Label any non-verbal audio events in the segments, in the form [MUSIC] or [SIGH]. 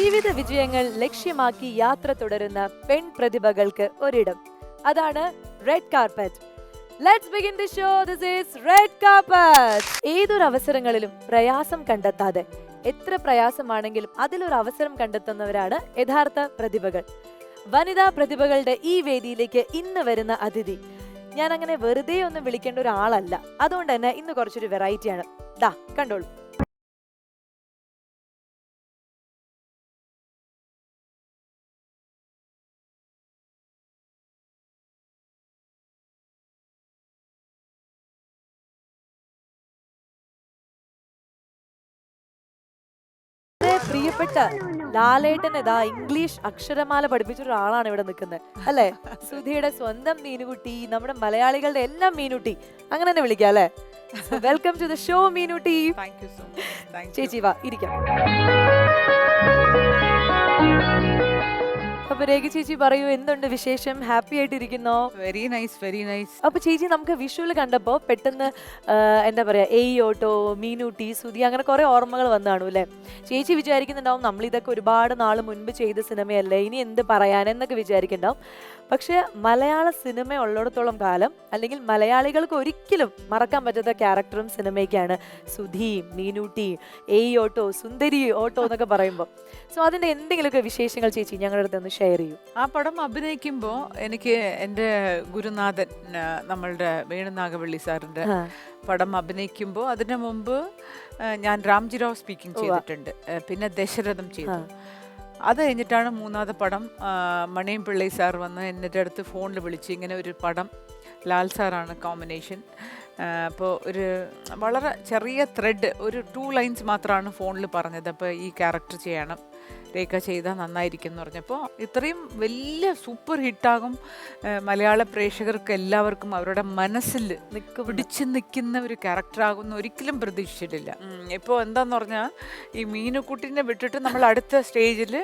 ജീവിത വിജയങ്ങൾ ലക്ഷ്യമാക്കി യാത്ര തുടരുന്ന പെൺ പ്രതിഭകൾക്ക് ഒരിടം. അതാണ് red carpet let's begin the show this is red carpet ഏതൊരു അവസരങ്ങളിലും പ്രയാസം കണ്ടെത്താതെ എത്ര പ്രയാസമാണെങ്കിലും അതിലൊരു അവസരം കണ്ടെത്തുന്നവരാണ് യഥാർത്ഥ പ്രതിഭകൾ. വനിതാ പ്രതിഭകളുടെ ഈ വേദിയിലേക്ക് ഇന്ന് വരുന്ന അതിഥി. ഞാൻ അങ്ങനെ വെറുതെ ഒന്നും വിളിക്കേണ്ട ഒരാളല്ല. അതുകൊണ്ട് തന്നെ ഇന്ന് കുറച്ചൊരു വെറൈറ്റിയാണ് ദാ കണ്ടോളൂ. പ്രിയപ്പെട്ട ലാലേട്ടൻ ഇതാ ഇംഗ്ലീഷ് അക്ഷരമാല പഠിപ്പിച്ച ഒരാളാണ് ഇവിടെ നിൽക്കുന്നത്. അല്ലെ? സുധിയുടെ സ്വന്തം മീനുകുട്ടി നമ്മുടെ മലയാളികളുടെ എല്ലാം മീനുട്ടി. അങ്ങനെ തന്നെ വിളിക്കാം അല്ലെ? Welcome to the show Meenutti. ചേച്ചി വാ ഇരിക്കാം. അപ്പൊ രേഖ ചേച്ചി പറയൂ എന്തുണ്ട് വിശേഷം? ഹാപ്പി ആയിട്ടിരിക്കുന്നോ? വെരി നൈസ് വെരി നൈസ് അപ്പൊ ചേച്ചി നമുക്ക് വിഷ്വൽ കണ്ടപ്പോ പെട്ടെന്ന് എന്താ പറയാ എയ് ഓട്ടോ മീനൂട്ടി സുതി അങ്ങനെ കുറെ ഓർമ്മകൾ വന്നു കാണും അല്ലെ? ചേച്ചി വിചാരിക്കുന്നുണ്ടാവും നമ്മൾ ഇതൊക്കെ ഒരുപാട് നാൾ മുൻപ് ചെയ്ത സിനിമയല്ലേ ഇനി എന്ത് പറയാനെന്നൊക്കെ വിചാരിക്കുന്നുണ്ടാവും. പക്ഷെ മലയാള സിനിമ ഉള്ളിടത്തോളം കാലം അല്ലെങ്കിൽ മലയാളികൾക്ക് ഒരിക്കലും മറക്കാൻ പറ്റാത്ത ക്യാരക്ടറും സിനിമയ്ക്കാണ് സുധി മീനൂട്ടി എയ് ഓട്ടോ സുന്ദരി ഓട്ടോ എന്നൊക്കെ പറയുമ്പോൾ സോ അതിന്റെ എന്തെങ്കിലുമൊക്കെ വിശേഷങ്ങൾ ചേച്ചി ഞങ്ങളുടെ അടുത്ത് ഒന്ന് ഷെയർ ചെയ്യൂ. ആ പടം അഭിനയിക്കുമ്പോൾ എനിക്ക് എന്റെ ഗുരുനാഥൻ നമ്മളുടെ വേണുനാഗവള്ളി സാറിന്റെ പടം അഭിനയിക്കുമ്പോൾ അതിനു മുമ്പ് ഞാൻ രാംജിറാവ് സ്പീക്കിംഗ് ചെയ്തിട്ടുണ്ട്. പിന്നെ ദശരഥം ചെയ്തു. അത് കഴിഞ്ഞിട്ടാണ് മൂന്നാമത്തെ പടം മണിയും പിള്ളൈ സാർ വന്ന് എന്റെ അടുത്ത് ഫോണിൽ വിളിച്ച് ഇങ്ങനെ ഒരു പടം ലാൽ സാറാണ് കോമ്പിനേഷൻ അപ്പോൾ ഒരു വളരെ ചെറിയ ത്രെഡ് ഒരു ടു ലൈൻസ് മാത്രമാണ് ഫോണിൽ പറഞ്ഞത്. അപ്പോൾ ഈ ക്യാരക്ടർ ചെയ്യണം. രേഖ ചെയ്താൽ നന്നായിരിക്കും എന്ന് പറഞ്ഞപ്പോൾ ഇത്രയും വലിയ സൂപ്പർ ഹിറ്റാകും മലയാള പ്രേക്ഷകർക്ക് എല്ലാവർക്കും അവരുടെ മനസ്സിൽ നിൽക്കും പിടിച്ചു നിൽക്കുന്ന ഒരു ക്യാരക്ടറാകുമെന്ന് ഒരിക്കലും പ്രതീക്ഷിച്ചിട്ടില്ല. ഇപ്പോൾ എന്താന്ന് പറഞ്ഞാൽ ഈ മീനുക്കുട്ടിനെ വിട്ടിട്ട് നമ്മൾ അടുത്ത സ്റ്റേജിൽ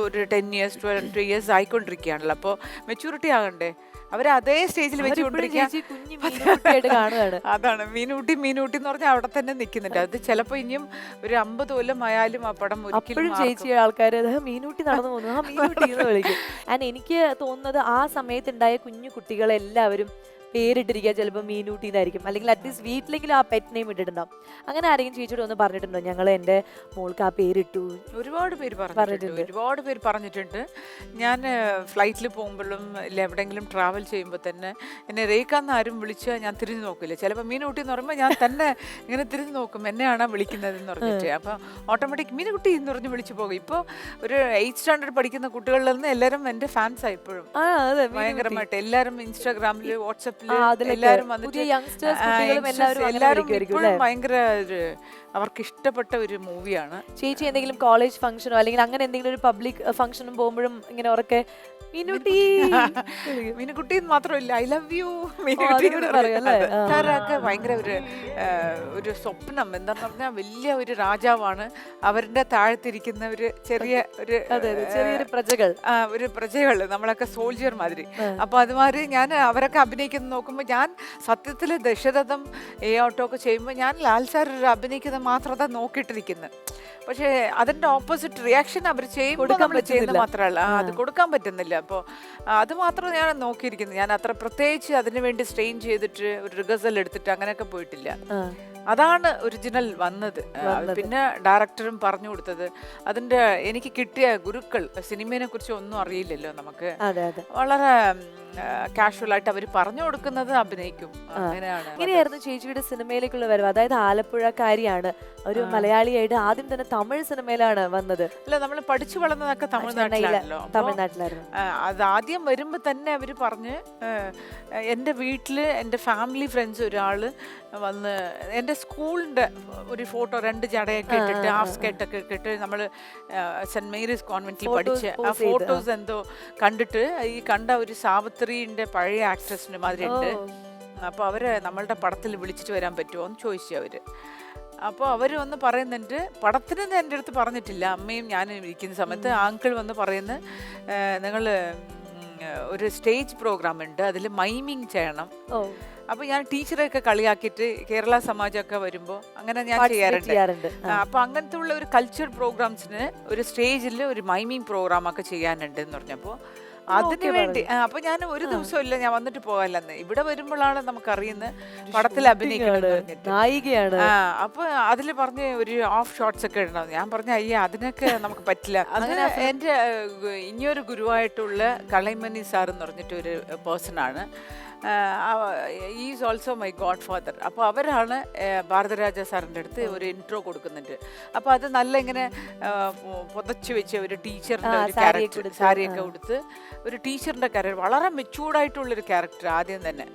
ഒരു ടെൻ ഇയേഴ്സ് ട്വൽവ് ഇയേഴ്സ് ആയിക്കൊണ്ടിരിക്കുകയാണല്ലോ. അപ്പോൾ മെച്യൂരിറ്റി ആകണ്ടേ? അവർ അതേ സ്റ്റേജിൽ വെച്ച് കൊണ്ടിരിക്കുകയാണ് ചേച്ചി കുഞ്ഞു [LAUGHS] അതാണ്. മീനൂട്ടി മീനൂട്ടി എന്ന് പറഞ്ഞാൽ അവിടെ തന്നെ നിൽക്കുന്നുണ്ട് അത് ചിലപ്പോൾ ഇനിയും ഒരു അമ്പത് കൊല്ലം ആയാലും ആ പടം ഒരിക്കലും ചേച്ചി ആൾക്കാർ മീനൂട്ടി നടന്നു പോകുന്നു. ആ മീനൂട്ടി എന്ന് വിളിക്കും. ആൻഡ് എനിക്ക് തോന്നുന്നത് ആ സമയത്തുണ്ടായ കുഞ്ഞു കുട്ടികളെല്ലാവരും പേരിട്ടിരിക്കുക ചിലപ്പോൾ മീനൂട്ടി എന്നായിരിക്കും അല്ലെങ്കിൽ അറ്റ്ലീസ്റ്റ് വീട്ടിലെങ്കിലും ആ പെറ്റ് നെയിം ഇട്ടിട്ടുണ്ടാവും. അങ്ങനെ ആരെങ്കിലും ചേച്ചിയോട് ഒന്ന് പറഞ്ഞിട്ടുണ്ടോ? ഞങ്ങൾ എന്റെ മോൾക്ക് ആ പേരിട്ടു. ഒരുപാട് പേര് പറഞ്ഞിട്ടുണ്ട്. ഒരുപാട് പേര് പറഞ്ഞിട്ടുണ്ട്. ഞാൻ ഫ്ലൈറ്റിൽ പോകുമ്പോഴും ഇല്ല എവിടെയെങ്കിലും ട്രാവൽ ചെയ്യുമ്പോൾ തന്നെ എന്നെ റേക്കാന്ന് ആരും വിളിച്ചാൽ ഞാൻ തിരിഞ്ഞു നോക്കില്ല. ചിലപ്പോൾ മീനുകുട്ടി എന്ന് പറയുമ്പോൾ ഞാൻ തന്നെ ഇങ്ങനെ തിരിഞ്ഞു നോക്കും എന്നെയാണ് വിളിക്കുന്നത്? എന്ന് പറഞ്ഞിട്ട്. അപ്പോൾ ഓട്ടോമാറ്റിക് മീനുകുട്ടി എന്ന് പറഞ്ഞ് വിളിച്ചു പോകും. ഇപ്പോൾ ഒരു എയ്റ്റ് സ്റ്റാൻഡേർഡ് പഠിക്കുന്ന കുട്ടികളിൽ നിന്ന് എല്ലാവരും എന്റെ ഫാൻസ് ആയിപ്പോഴും ആ അതെ ഭയങ്കരമായിട്ട് എല്ലാവരും ഇൻസ്റ്റാഗ്രാമിൽ വാട്സപ്പിൽ ആ, എല്ലാവരും വന്നിട്ട് കുട്ടികളും എല്ലാവരും ഭയങ്കര അവർക്ക് ഇഷ്ടപ്പെട്ട ഒരു മൂവിയാണ് ചേച്ചി എന്തെങ്കിലും കോളേജ് ഫംഗ്ഷനോ അല്ലെങ്കിൽ അങ്ങനെ എന്തെങ്കിലും ഒരു പബ്ലിക് ഫംഗ്ഷനും പോകുമ്പോഴും ഇങ്ങനെ ഉറക്കെ മീനുട്ടി. മീനുകുട്ടി മാത്രമല്ല ഐ ലവ് യു? ആ. ഭയങ്കര ഒരു ഒരു സ്വപ്നം എന്താന്ന് പറഞ്ഞാൽ വലിയ ഒരു രാജാവാണ് അവരുടെ താഴത്തിരിക്കുന്ന ഒരു ചെറിയ ഒരു ചെറിയൊരു പ്രജകൾ ഒരു പ്രജകൾ നമ്മളൊക്കെ സോൾജിയർ മാതിരി. അപ്പൊ അതുമാതിരി ഞാൻ അവരൊക്കെ അഭിനയിക്കുന്നത് നോക്കുമ്പോൾ ഞാൻ സത്യത്തിൽ ദശരഥം എ ഓട്ടോ ഒക്കെ ചെയ്യുമ്പോൾ ഞാൻ ലാൽ സാർ ഒരു മാത്രം അതാ നോക്കിയിട്ടിരിക്കുന്നത് പക്ഷേ അതിന്റെ ഓപ്പോസിറ്റ് റിയാക്ഷൻ അവർ ചെയ്യുമ്പോൾ ചെയ്യുന്നത് മാത്രമല്ല. അത് കൊടുക്കാൻ പറ്റുന്നില്ല. അപ്പോൾ അത് മാത്രം ഞാൻ നോക്കിയിരിക്കുന്നത് ഞാൻ അത്ര പ്രത്യേകിച്ച് അതിനു വേണ്ടി സ്ട്രെയിൻ ചെയ്തിട്ട് ഒരു റിഹേഴ്സൽ എടുത്തിട്ട് അങ്ങനെയൊക്കെ പോയിട്ടില്ല. അതാണ് ഒറിജിനൽ വന്നത്. പിന്നെ ഡയറക്ടറും പറഞ്ഞു കൊടുത്തത് അതിന്റെ എനിക്ക് കിട്ടിയ ഗുരുക്കൾ സിനിമയെ കുറിച്ച് ഒന്നും അറിയില്ലല്ലോ നമുക്ക്. വളരെ കാഷ്വൽ ആയിട്ട് അവർ പറഞ്ഞു കൊടുക്കുന്നത് അഭിനയിക്കും. അങ്ങനെയാണ് ഇങ്ങനെയായിരുന്നു ചേച്ചിയുടെ സിനിമയിലേക്കുള്ള വരവ്. അതായത് ആലപ്പുഴക്കാരിയാണ് ഒരു മലയാളിയായിട്ട് ആദ്യം തന്നെ തമിഴ് സിനിമയിലാണ് വന്നത്. അല്ല നമ്മൾ പഠിച്ചു വളർന്നതൊക്കെ തമിഴ്നാട്ടിലാണല്ലോ. തമിഴ്നാട്ടിലായിരുന്നു. അത് ആദ്യം വരുമ്പോൾ തന്നെ അവർ പറഞ്ഞ് എന്റെ വീട്ടിൽ എന്റെ ഫാമിലി ഫ്രണ്ട്സ് ഒരാൾ വന്ന് എന്റെ സ്കൂളിന്റെ ഒരു ഫോട്ടോ രണ്ട് ജടയൊക്കെ ഇട്ടിട്ട് ഹാഫ്. സ്കേർട്ടൊക്കെ ഇട്ടിട്ട് നമ്മൾ സെന്റ് മേരീസ് കോൺവെന്റിൽ പഠിച്ച് ആ. ഫോട്ടോസ് എന്തോ കണ്ടിട്ട് ഈ കണ്ട ഒരു സാവിത്രീന്റെ പഴയ ആക്ട്രസിന് മാതിരി ഉണ്ട്. അപ്പോൾ അവർ നമ്മളുടെ പടത്തിൽ വിളിച്ചിട്ട് വരാൻ പറ്റുമോ എന്ന് ചോദിച്ചു അവർ അപ്പോൾ അവർ വന്ന് പറയുന്നുണ്ട് പടത്തിനൊന്നും എന്റെ അടുത്ത് പറഞ്ഞിട്ടില്ല. അമ്മയും ഞാനും ഇരിക്കുന്ന സമയത്ത് ആങ്കിൾ വന്ന് പറയുന്നത് നിങ്ങൾ ഒരു സ്റ്റേജ് പ്രോഗ്രാം ഉണ്ട്. അതിൽ മൈമിങ് ചെയ്യണം. ഓ അപ്പൊ ഞാൻ ടീച്ചറെയൊക്കെ കളിയാക്കിയിട്ട് കേരള സമാജമൊക്കെ വരുമ്പോൾ അങ്ങനെ ഞാൻ ചെയ്യാറുണ്ട്. അപ്പോൾ അങ്ങനത്തെ ഉള്ള ഒരു കൾച്ചർ പ്രോഗ്രാംസിന് ഒരു സ്റ്റേജിൽ ഒരു മൈമിങ് പ്രോഗ്രാം ഒക്കെ ചെയ്യാനുണ്ട് എന്ന് പറഞ്ഞപ്പോ അതിനു വേണ്ടി അപ്പൊ ഞാൻ ഒരു ദിവസം ഇല്ല ഞാൻ വന്നിട്ട് പോകാല്ലെന്ന് ഇവിടെ വരുമ്പോഴാണ് നമുക്ക് അറിയുന്നത് പടത്തിൽ അഭിനയിക്കുന്നത് നായികയാണ്. അപ്പൊ അതിൽ പറഞ്ഞ് ഒരു ഓഫ് ഷോട്ട്സ് ഒക്കെ ഇടണം. ഞാൻ പറഞ്ഞ അയ്യ അതിനൊക്കെ നമുക്ക് പറ്റില്ല. [LAUGHS] അങ്ങനെ എന്റെ ഇനിയൊരു ഗുരുവായിട്ടുള്ള കളൈമണി സാർ എന്ന് പറഞ്ഞിട്ട് ഒരു പേഴ്സൺ ആണ്. Is also my godfather അപ്പോൾ അവരാണ് ഭാരതരാജ സാറിന്റെ അടുത്ത് ഒരു ഇൻട്രോ കൊടുക്കുന്നുണ്ട്. അപ്പോൾ അത് നല്ല ഇങ്ങനെ പുതച്ചു വെച്ച ഒരു ടീച്ചറിന്റെ ഒരു ക്യാരക്ടർ സാരിയൊക്കെ കൊടുത്ത് ഒരു ടീച്ചറിന്റെ ക്യാരക്ടർ വളരെ മെച്ചൂർഡായിട്ടുള്ളൊരു ക്യാരക്ടർ ആദ്യം തന്നെ.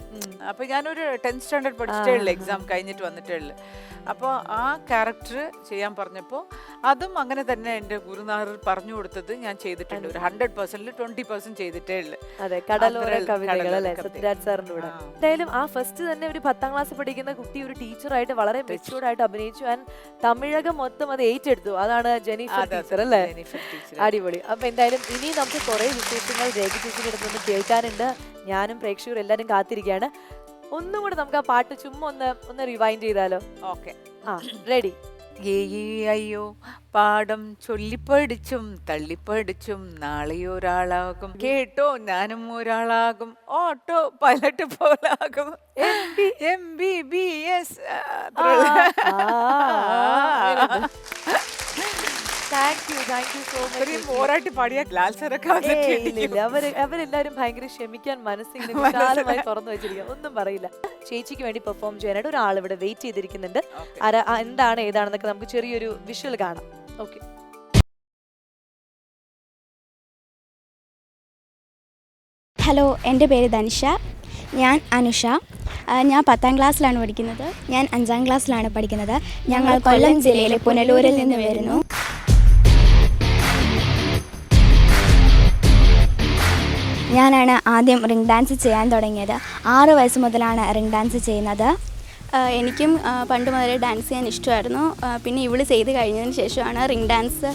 അപ്പോൾ ഞാനൊരു ടെൻത്ത് സ്റ്റാൻഡേർഡ് പഠിച്ചിട്ടേ ഉള്ളൂ എക്സാം കഴിഞ്ഞിട്ട് വന്നിട്ടേ ഉള്ളൂ. അപ്പോൾ ആ ക്യാരക്ടർ ചെയ്യാൻ പറഞ്ഞപ്പോൾ അതും അങ്ങനെ തന്നെ എന്റെ ഗുരുനാഥർ പറഞ്ഞു കൊടുത്തത് ഞാൻ ചെയ്തിട്ടുണ്ട്. ഒരു ഹൺഡ്രഡ് പെർസെന്റിൽ ട്വന്റി പെർസെന്റ് ചെയ്തിട്ടേ ഉള്ളൂ. അതെ കടലോര കവിതകൾ കൂടെ. ആ. എന്തായാലും ആ ഫസ്റ്റ് തന്നെ ഒരു പത്താം ക്ലാസ് പഠിക്കുന്ന കുട്ടി ഒരു ടീച്ചറായിട്ട് വളരെ മെച്ചൂർഡ് ആയിട്ട് അഭിനയിച്ചു. ആൻഡ് തമിഴകം മൊത്തം അത് ഏറ്റെടുത്തു. അതാണ് ജെനിഫർ അതെ, ടീച്ചർ അല്ലേ? അടിപൊളി. അപ്പൊ എന്തായാലും ഇനി നമുക്ക് കുറെ വിശേഷങ്ങൾ രേഖ ടീച്ചറിന് അടുത്ത് നിന്ന് കേൾക്കാനുണ്ട്. ഞാനും പ്രേക്ഷകരും എല്ലാരും കാത്തിരിക്കുകയാണ്. ഒന്നും കൂടെ നമുക്ക് ആ പാട്ട് ചുമ്മാ ഒന്ന് ഒന്ന് റിവൈൻഡ് ചെയ്താലോ? ഓക്കെ ആ റെഡി ഏയ് അയ്യോ പാഠം ചൊല്ലിപ്പടിച്ചും തള്ളിപ്പടിച്ചും നാളെ ഒരാളാകും. കേട്ടോ ഞാനും ഒരാളാകും. ഓട്ടോ പൈലറ്റ് പോലാകും. എം ബി ബി എസ് അവരെല്ലാരും ഭയങ്കര ക്ഷമിക്കാൻ മനസ്സിങ്ങനെ തുറന്നു വെച്ചിരിക്കുക ഒന്നും പറയില്ല. ചേച്ചിക്ക് വേണ്ടി പെർഫോം ചെയ്യാനായിട്ട് ഒരാൾ ഇവിടെ വെയിറ്റ് ചെയ്തിരിക്കുന്നുണ്ട്. ആരാ ആ, എന്താണ് ഏതാണെന്നൊക്കെ നമുക്ക് ചെറിയൊരു വിഷ്വൽ കാണാം. ഓക്കെ ഹലോ എന്റെ പേര് ധനുഷ. ഞാൻ അനുഷ. ആ, ഞാൻ പത്താം ക്ലാസ്സിലാണ് പഠിക്കുന്നത്. ഞാൻ അഞ്ചാം ക്ലാസ്സിലാണ് പഠിക്കുന്നത്. ഞങ്ങൾ കൊല്ലം ജില്ലയിലെ പുനലൂരിൽ നിന്ന് വരുന്നു. ഞാനാണ് ആദ്യം റിംഗ് ഡാൻസ് ചെയ്യാൻ തുടങ്ങിയത്. ആറ് വയസ്സ് മുതലാണ് റിംഗ് ഡാൻസ് ചെയ്യുന്നത്. എനിക്കും പണ്ട് മുതലേ ഡാൻസ് ചെയ്യാൻ ഇഷ്ടമായിരുന്നു. പിന്നെ ഇവൾ ചെയ്ത് കഴിഞ്ഞതിന് ശേഷമാണ് റിംഗ് ഡാൻസ്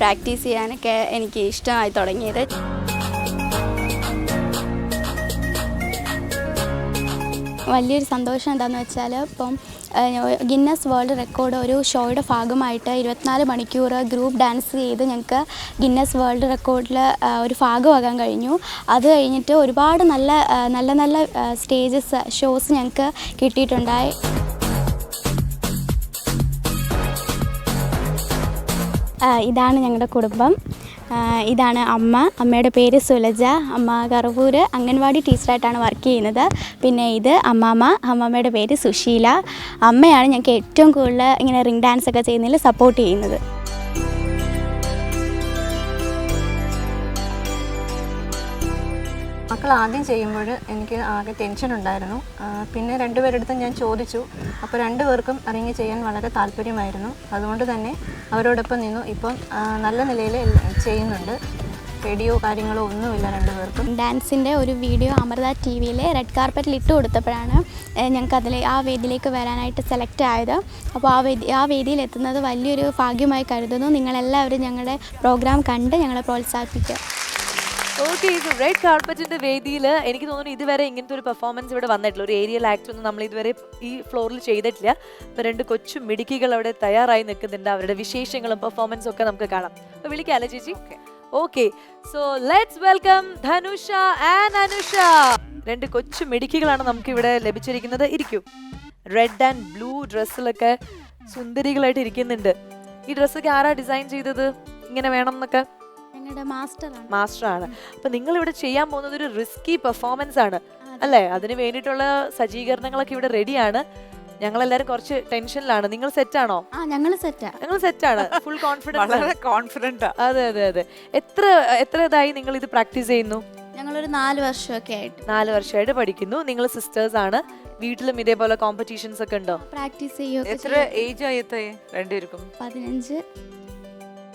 പ്രാക്ടീസ് ചെയ്യാനൊക്കെ എനിക്ക് ഇഷ്ടമായി തുടങ്ങിയത്. വലിയൊരു സന്തോഷം എന്താണെന്ന് വെച്ചാൽ ഇപ്പം ഗിന്നസ് വേൾഡ് റെക്കോർഡ് ഒരു ഷോയുടെ ഭാഗമായിട്ട് ഇരുപത്തിനാല് മണിക്കൂർ ഗ്രൂപ്പ് ഡാൻസ് ചെയ്ത് ഞങ്ങൾക്ക് ഗിന്നസ് വേൾഡ് റെക്കോർഡിൽ ഒരു ഭാഗമാകാൻ കഴിഞ്ഞു. അത് കഴിഞ്ഞിട്ട് ഒരുപാട് നല്ല നല്ല നല്ല സ്റ്റേജസ് ഷോസ് ഞങ്ങൾക്ക് കിട്ടിയിട്ടുണ്ടായി. ഇതാണ് ഞങ്ങളുടെ കുടുംബം. ഇതാണ് അമ്മ. അമ്മയുടെ പേര് സുലജ. അമ്മ കറവൂർ അംഗൻവാടി ടീച്ചറായിട്ടാണ് വർക്ക് ചെയ്യുന്നത്. പിന്നെ ഇത് അമ്മാമ്മ. അമ്മാമ്മയുടെ പേര് സുശീല. അമ്മയാണ് ഞങ്ങൾക്ക് ഏറ്റവും കൂടുതൽ ഇങ്ങനെ റിംഗ് ഡാൻസ് ഒക്കെ ചെയ്യുന്നതിൽ സപ്പോർട്ട് ചെയ്യുന്നത്. ആദ്യം ചെയ്യുമ്പോൾ എനിക്ക് ആകെ ടെൻഷൻ ഉണ്ടായിരുന്നു. പിന്നെ രണ്ടുപേരെടുത്തും ഞാൻ ചോദിച്ചു. അപ്പോൾ രണ്ടുപേർക്കും ഇറങ്ങി ചെയ്യാൻ വളരെ താല്പര്യമായിരുന്നു. അതുകൊണ്ട് തന്നെ അവരോടൊപ്പം നിന്നു. ഇപ്പം നല്ല നിലയിൽ ചെയ്യുന്നുണ്ട്. പേടിയോ കാര്യങ്ങളോ ഒന്നുമില്ല രണ്ടുപേർക്കും. ഡാൻസിന്റെ ഒരു വീഡിയോ അമൃത ടി വിയിൽ റെഡ് കാർപ്പറ്റിൽ ഇട്ട് കൊടുത്തപ്പോഴാണ് ഞങ്ങൾക്ക് അതിലെ ആ വേദിയിലേക്ക് വരാനായിട്ട് സെലക്ട് ആയത്. അപ്പോൾ ആ വേദി ആ വേദിയിൽ എത്തുന്നത് വലിയൊരു ഭാഗ്യമായി കരുതുന്നു. നിങ്ങളെല്ലാവരും ഞങ്ങളുടെ പ്രോഗ്രാം കണ്ട് ഞങ്ങളെ പ്രോത്സാഹിപ്പിക്കുക. ഓക്കെ ഇത് റെഡ് കാർപ്പറ്റിന്റെ വേദിയിൽ എനിക്ക് തോന്നുന്നു ഇതുവരെ ഇങ്ങനത്തെ ഒരു പെർഫോമൻസ് ഇവിടെ വന്നിട്ടില്ല. ഒരു ഏരിയൽ ആക്ട് ഒന്നും നമ്മൾ ഇതുവരെ ഈ ഫ്ലോറിൽ ചെയ്തിട്ടില്ല. അപ്പൊ രണ്ട് കൊച്ചു മിടുക്കികൾ അവിടെ തയ്യാറായി നിൽക്കുന്നുണ്ട്. അവരുടെ വിശേഷങ്ങളും പെർഫോമൻസും ഒക്കെ നമുക്ക് കാണാം. അപ്പൊ വിളിക്കാല്ലേ ചേച്ചി? Okay so let's welcome Dhanusha and Anusha. രണ്ട് കൊച്ചു മിടുക്കികളാണ് നമുക്ക് ഇവിടെ ലഭിച്ചിരിക്കുന്നത്. ഇരിക്കൂ. റെഡ് ആൻഡ് ബ്ലൂ ഡ്രസ്സിലൊക്കെ സുന്ദരികളായിട്ട് ഇരിക്കുന്നുണ്ട്. ഈ ഡ്രസ്സൊക്കെ ആരാ ഡിസൈൻ ചെയ്തത്? ഇങ്ങനെ വേണം എന്നൊക്കെ. മാസ്റ്ററാണ്. മാസ്റ്റർ ആണ് അപ്പൊ നിങ്ങൾ ഇവിടെ ചെയ്യാൻ പോകുന്നത് ഒരു റിസ്കി പെർഫോമൻസ് ആണ് അല്ലേ? അതിന് വേണ്ടിയിട്ടുള്ള സജ്ജീകരണങ്ങളൊക്കെ ഇവിടെ റെഡിയാണ് ഞങ്ങൾ എല്ലാരും കുറച്ച് ടെൻഷനിലാണ്. നിങ്ങൾ സെറ്റ് ആണോ? ആ ഞങ്ങൾ സെറ്റാ ഞങ്ങൾ സെറ്റ് ആണ്. ഫുൾ കോൺഫിഡൻസ് വളരെ അതെ അതെ അതെ. എത്ര എത്ര ഇതായി നിങ്ങൾ ഇത് പ്രാക്ടീസ് ചെയ്യുന്നു? ഞങ്ങളൊരു നാല് വർഷമൊക്കെ ആയിട്ട്. നാല് വർഷമായിട്ട് പഠിക്കുന്നു. നിങ്ങൾ സിസ്റ്റേഴ്സ് ആണ്. വീട്ടിലും ഇതേപോലെ കോമ്പറ്റീഷൻസ് ഒക്കെ ഉണ്ടോ? പ്രാക്ടീസ് ചെയ്യുകയൊക്കെ എത്ര ഏജ് ആയി രണ്ടുപേർക്കും. പതിനഞ്ച്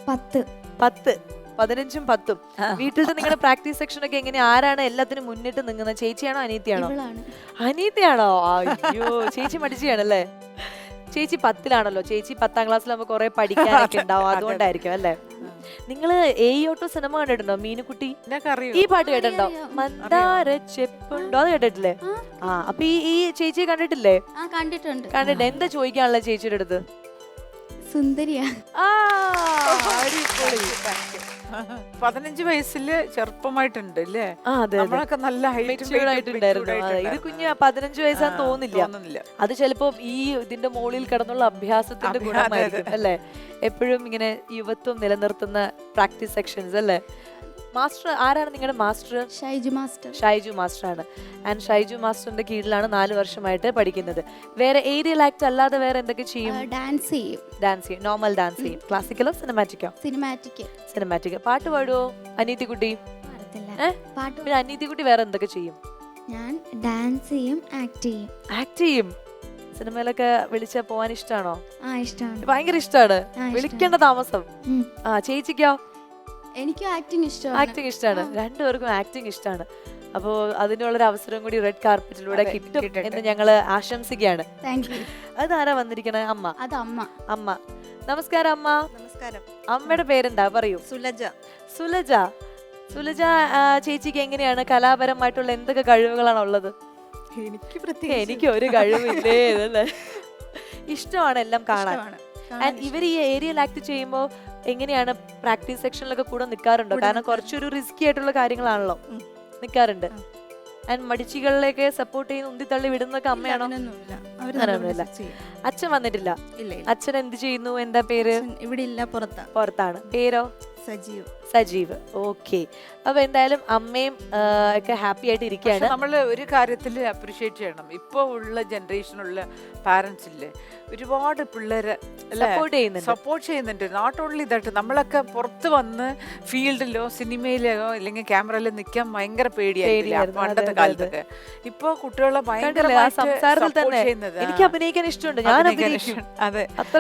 പത്ത്. പത്ത്. പതിനഞ്ചും പത്തും. വീട്ടിലത്തെ നിങ്ങളുടെ പ്രാക്ടീസ് സെക്ഷൻ ഒക്കെ എങ്ങനെ? ആരാണ് എല്ലാത്തിനും മുന്നിട്ട് നിൽക്കുന്നത് ചേച്ചിയാണോ അനിയത്തിയാണോ ഇവളാണ്. അനീതയാണോ? അയ്യോ ചേച്ചി മടിച്ചാണല്ലേ ചേച്ചി പത്തിലാണല്ലോ. ചേച്ചി പത്താം ക്ലാസ്സിലാകുമ്പോ കുറെ പഠിക്കാനൊക്കെ ഉണ്ടാവും. അതെ, [LAUGHS] അതെ. അതുകൊണ്ടായിരിക്കും അല്ലേ? നിങ്ങൾ എയ്യോട്ടോ സിനിമ കണ്ടിട്ടുണ്ടോ? മീനുക്കുട്ടി? ഈ പാട്ട് കേട്ടിട്ടുണ്ടോ. മന്ദാര ചെപ്പുണ്ടോ? അത് കേട്ടിട്ടില്ലേ? ആ. അപ്പൊ ഈ ഈ ചേച്ചിയെ കണ്ടിട്ടില്ലേ? ആ കണ്ടിട്ടുണ്ട്. കണ്ടിട്ട് എന്താ ചോദിക്കാനുള്ള ചേച്ചിയുടെ അടുത്ത്? സുന്ദരിയാ ആ അടിപൊളി. പതിനഞ്ച് വയസ്സിൽ ചെറുപ്പമായിട്ടുണ്ട് അല്ലേ നമ്മളൊക്കെ നല്ല ആയിട്ടുണ്ടായിരുന്നു ഇത് കുഞ്ഞ് പതിനഞ്ച് വയസ്സാന്ന് തോന്നില്ല. തോന്നുന്നില്ല. അത് ചിലപ്പോ ഈ ഇതിന്റെ മുകളിൽ കിടന്നുള്ള അഭ്യാസത്തിന്റെ അഭ്യാ- ഗുണമായിരിക്കും അല്ലെ? എപ്പോഴും ഇങ്ങനെ യുവത്വം നിലനിർത്തുന്ന പ്രാക്ടീസ് സെക്ഷൻസ് അല്ലേ? മാസ്റ്റർ ആരാണ് നിങ്ങളുടെ master? Shaiju master. Shaiju master ആണ് ആൻഡ് ഷൈജു മാസ്റ്ററിന്റെ കീഴിലാണ് നാല് വർഷമായിട്ട് പഠിക്കുന്നത്. വേറെ ഏരിയൽ ആക്ട് അല്ലാതെ വേറെ എന്തൊക്കെ ചെയ്യും? ഡാൻസ് ചെയ്യും. ഡാൻസ് ചെയ്യും. നോർമൽ ഡാൻസ് ചെയ്യും. ക്ലാസിക്കലോ സിനിമാറ്റിക്കോ സിനിമാറ്റിക് സിനിമാറ്റിക് പാട്ട് പാടുവോ? അനീതി കുട്ടി പാട്ട് പിന്നെ അനീതി കുട്ടി വേറെ എന്തൊക്കെ ചെയ്യും? ഞാൻ ഡാൻസ് ചെയ്യും ആക്ട് ചെയ്യും. ആക്ട് ചെയ്യും? സിനിമയിലൊക്കെ വിളിച്ച പോവാൻ ഇഷ്ടമാണോ ഭയങ്കര ഇഷ്ടമാണ് വിളിക്കേണ്ട താമസം. ആ ചേച്ചിക്കോ? എനിക്കും ആക്ടിങ് ഇഷ്ടമാണ്. ആക്ടിങ് ഇഷ്ടമാണ്. രണ്ടുപേർക്കും ആക്ടിങ് ഇഷ്ടമാണ്. അപ്പോൾ അതിനുള്ളൊരു അവസരം കൂടി റെഡ് കാർപ്പറ്റിലൂടെ കിട്ടും. എന്ന് ഞങ്ങൾ ആശംസിക്കുകയാണ്. താങ്ക് യു അതാരാ വന്നിരിക്കണേ? അമ്മ. അത് അമ്മ. അമ്മ. നമസ്കാരം അമ്മ. നമസ്കാരം. അമ്മയുടെ പേരെന്താ? പറയൂ. സുലജ. സുലജ. സുലജ ചേച്ചിക്ക് എങ്ങനെയാണ്? കലാപരമായിട്ടുള്ള എന്തൊക്കെ കഴിവുകളാണ് ഉള്ളത്? എനിക്ക് പ്രത്യേകിച്ച് എനിക്ക് ഒരു കഴിവില്ലേ ഇഷ്ടമാണ് എല്ലാം കാണാൻ. ആൻഡ് ഇവർ ഈ ഏരിയയിൽ ആക്ട് ചെയ്യുമ്പോൾ എങ്ങനെയാണ് പ്രാക്ടീസ് സെക്ഷനിലൊക്കെ കൂടെ നിൽക്കാറുണ്ടോ കാരണം. കുറച്ചൊരു റിസ്കി ആയിട്ടുള്ള കാര്യങ്ങളാണല്ലോ. നിൽക്കാറുണ്ട്. ആൻഡ് മടിച്ചികളിലേക്ക് സപ്പോർട്ട് ചെയ്യുന്ന ഉന്തിത്തള്ളി വിടുന്നൊക്കെ അമ്മയാണോ? അങ്ങനെയൊന്നുമില്ല. അച്ഛൻ വന്നിട്ടില്ല. അച്ഛൻ എന്ത് ചെയ്യുന്നു? എന്താ പേര്? ഇവിടെ ഇല്ല പുറത്താണ്. പേരോ? സജീവ്. സജീവ്. ഓക്കെ അപ്പൊ എന്തായാലും അമ്മയും ഒക്കെ ഹാപ്പി ആയിട്ട് ഇരിക്കുകയാണ്. നമ്മൾ ഒരു കാര്യത്തിൽ അപ്രീഷിയേറ്റ് ചെയ്യണം. ഇപ്പോൾ ഉള്ള ജനറേഷനുള്ള പാരൻസ് ഇല്ലേ ഒരുപാട് പിള്ളേരെ സപ്പോർട്ട് ചെയ്യുന്നുണ്ട്. സപ്പോർട്ട് ചെയ്യുന്നുണ്ട്. നോട്ട് ഓൺലി ദാറ്റ് നമ്മളൊക്കെ പുറത്ത് വന്ന് ഫീൽഡിലോ സിനിമയിലോ അല്ലെങ്കിൽ ക്യാമറയിലോ നിൽക്കാൻ ഭയങ്കര പേടിയായിരുന്നു, പണ്ടത്തെ കാലത്തൊക്കെ. ഇപ്പൊ കുട്ടികളെ ഭയങ്കര സംസാരത്തിൽ തന്നെ എനിക്ക് അഭിനയിക്കാൻ ഇഷ്ടമുണ്ട്. ഞാൻ അതെ. അത്ര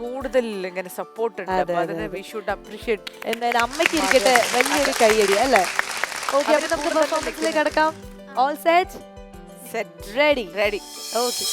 കൂടുതൽ ഇങ്ങനെ സപ്പോർട്ട് ഉണ്ട്. അതെ, അതിനെ വി ഷുഡ് അപ്രീഷിയേറ്റ് എന്തായാലും അമ്മയ്ക്ക് ഇരിക്കട്ടെ വലിയൊരു കൈയടി അല്ലേ? ഓക്കെ അപ്പൊ നമുക്ക് പെർഫോമൻസിലേക്ക് കടക്കാം. All set set ready ready okay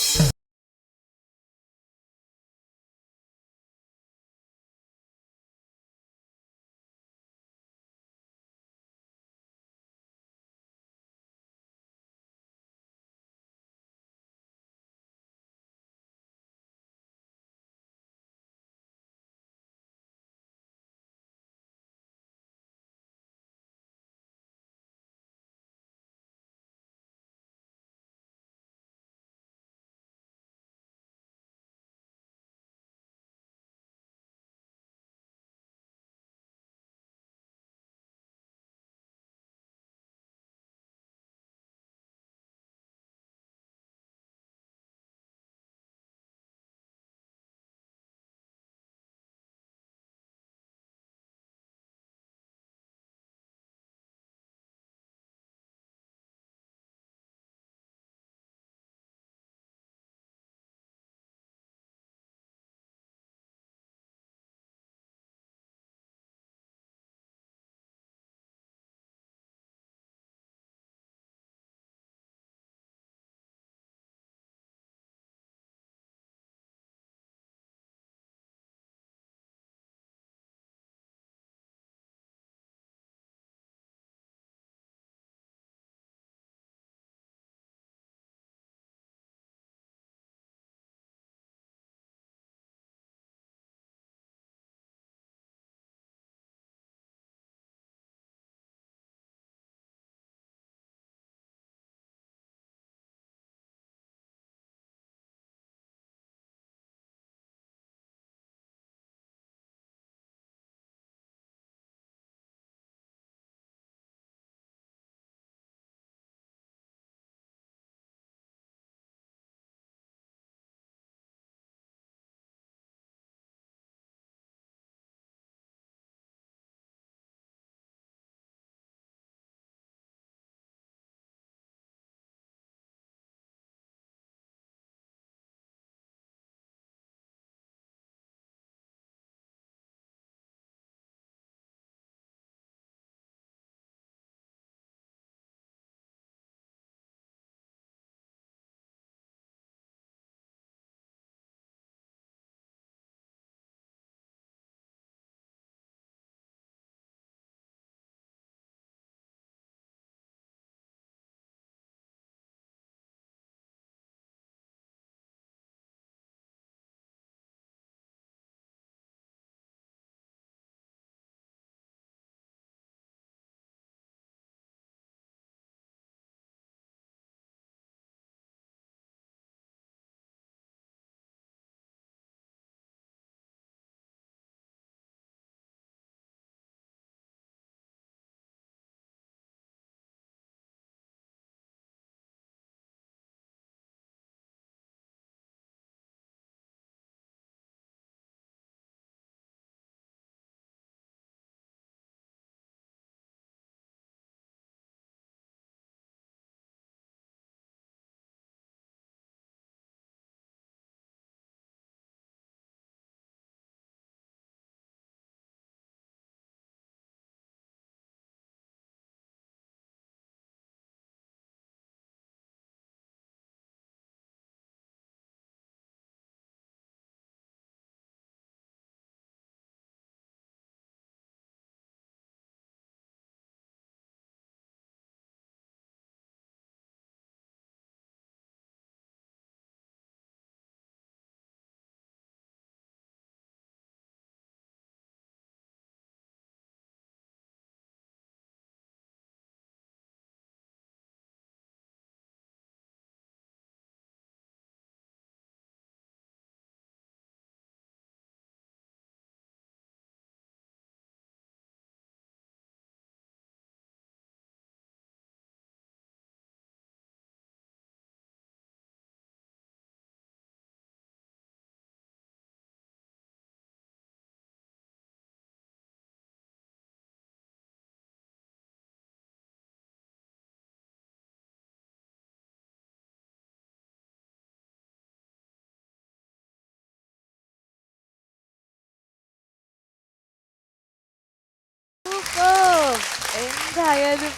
എന്തായാലും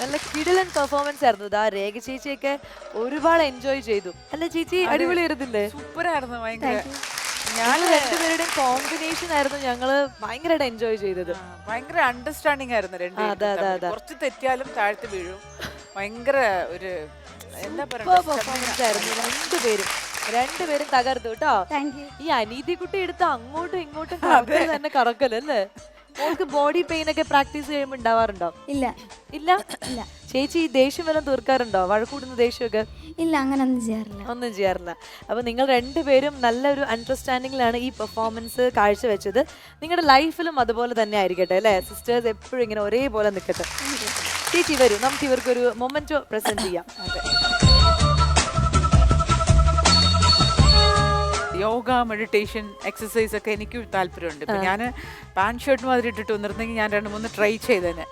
നല്ല കിടിലൻ പെർഫോമൻസ് ആയിരുന്നു. ഇതാ രേഖ ചേച്ചിയൊക്കെ ഒരുപാട് എൻജോയ് ചെയ്തു. അല്ല ചേച്ചി? അടിപൊളിയായിരുന്നില്ലേ സൂപ്പറായിരുന്നു ഭയങ്കര. ഞാൻ രണ്ടുപേരുടെയും കോമ്പിനേഷൻ ആയിരുന്നു ഞങ്ങൾ ഭയങ്കരമായിട്ട് എൻജോയ് ചെയ്തത്. ആ, ഭയങ്കര അണ്ടർസ്റ്റാൻഡിങ് ആയിരുന്നു. കുറച്ച് തെറ്റിയാലും താഴ്ത്തി വീഴും. ഭയങ്കര ഒരു എന്താ പെർഫോമൻസ് ആയിരുന്നു രണ്ടുപേരും. രണ്ടുപേരും തകർത്തു കേട്ടോ? ഈ അനീതി കുട്ടി എടുത്ത് അങ്ങോട്ടും ഇങ്ങോട്ടും തന്നെ കറക്കലല്ലേ മോൾക്ക് ബോഡി പെയിൻ ഒക്കെ പ്രാക്ടീസ് ചെയ്യുമ്പോൾ ഉണ്ടാവാറുണ്ടോ? ഇല്ല. ഇല്ല? ഇല്ല. ചേച്ചി ഈ ദേഷ്യം വല്ലതും തീർക്കാറുണ്ടോ? വഴക്കൂടുന്ന ദേഷ്യമൊക്കെ? ഇല്ല അങ്ങനെ ഒന്നും ചെയ്യാറില്ല. ഒന്നും ചെയ്യാറില്ല. അപ്പൊ നിങ്ങൾ രണ്ടുപേരും നല്ലൊരു അണ്ടർസ്റ്റാൻഡിങ്ങിലാണ് ഈ പെർഫോമൻസ് കാഴ്ചവെച്ചത്. നിങ്ങളുടെ ലൈഫിലും അതുപോലെ തന്നെ ആയിരിക്കട്ടെ അല്ലേ? സിസ്റ്റേഴ്സ് എപ്പോഴും ഇങ്ങനെ ഒരേപോലെ നിൽക്കട്ടെ ചേച്ചി വരൂ. നമുക്ക് ഇവർക്കൊരു മൊമെന്റോ പ്രസന്റ് ചെയ്യാം. യോഗ മെഡിറ്റേഷൻ എക്സസൈസ് ഒക്കെ എനിക്ക് താല്പര്യമുണ്ട്. ഇപ്പൊ ഞാൻ പാന്റ് ഷർട്ട് മാതിരി ഇട്ടിട്ട് വന്നിരുന്നെങ്കിൽ ഞാൻ രണ്ട് മൂന്ന് ട്രൈ ചെയ്തേനെ.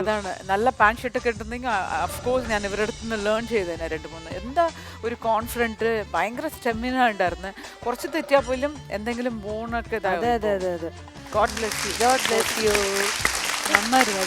അതാണ്. നല്ല പാന്റ് ഷർട്ട് ഒക്കെ ഇട്ടിരുന്നെങ്കിൽ അഫ്കോഴ്സ് ഞാൻ ഇവരുടെ അടുത്ത് നിന്ന് ലേൺ ചെയ്തേനെ രണ്ട് മൂന്ന്. എന്താ ഒരു കോൺഫിഡന്റ് ഭയങ്കര സ്റ്റെമിന ഉണ്ടായിരുന്നു? കുറച്ച് തെറ്റിയാൽ പോലും എന്തെങ്കിലും ബോണൊക്കെ god bless you god bless you നന്നായിരുന്നു.